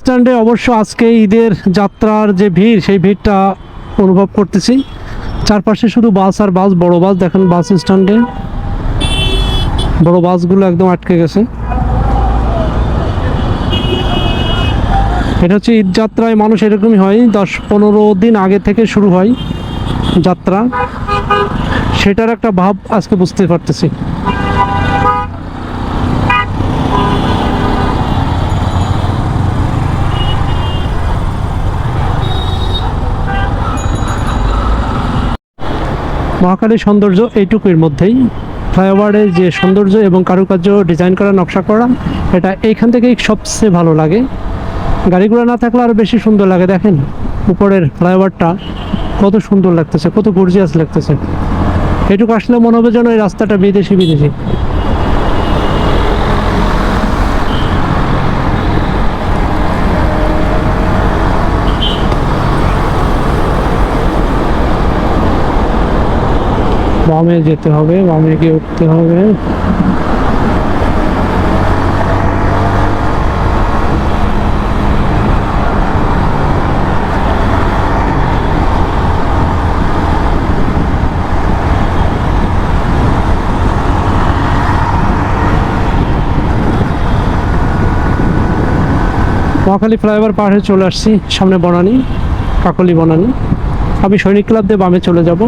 স্ট্যান্ডে অবশ্য আজকে ঈদের যাত্রার যে ভিড়, সেই ভিড়টা অনুভব করতেছি। চারপাশে শুধু বাস আর বাস, বড় বাস, দেখেন বাস স্ট্যান্ডে। বড় বাসগুলো একদম আটকে গেছে। এটা হচ্ছে ঈদ যাত্রায় মানুষ এরকমই হয়, দশ পনেরো দিন আগে থেকে শুরু হয় যাত্রা। সেটার একটা ভাব আজকে বুঝতে পারতেছি। মহাকালীর সৌন্দর্য এইটুকুর মধ্যেই। ফ্লাইওভারের যে সৌন্দর্য এবং কারুকার্য ডিজাইন করা, নকশা করা, এটা এইখান থেকেই সবচেয়ে ভালো লাগে। গাড়িগুলো না থাকলে আরও বেশি সুন্দর লাগে, দেখেন। উপরের ফ্লাইওভারটা কত সুন্দর লাগতেছে, কত গর্জিয়াস লাগতেছে। এটুকু আসলে মনে হবে যেন এই রাস্তাটা বিদেশি বিদেশি বামে যেতে হবে, বামে গিয়ে উঠতে হবে। মহাখালী ফ্লাইওভার পার হয়ে চলে আসছি সামনে বনানি, কাকলি বনানি। আমি সৈনিক ক্লাব দিয়ে বামে চলে যাব।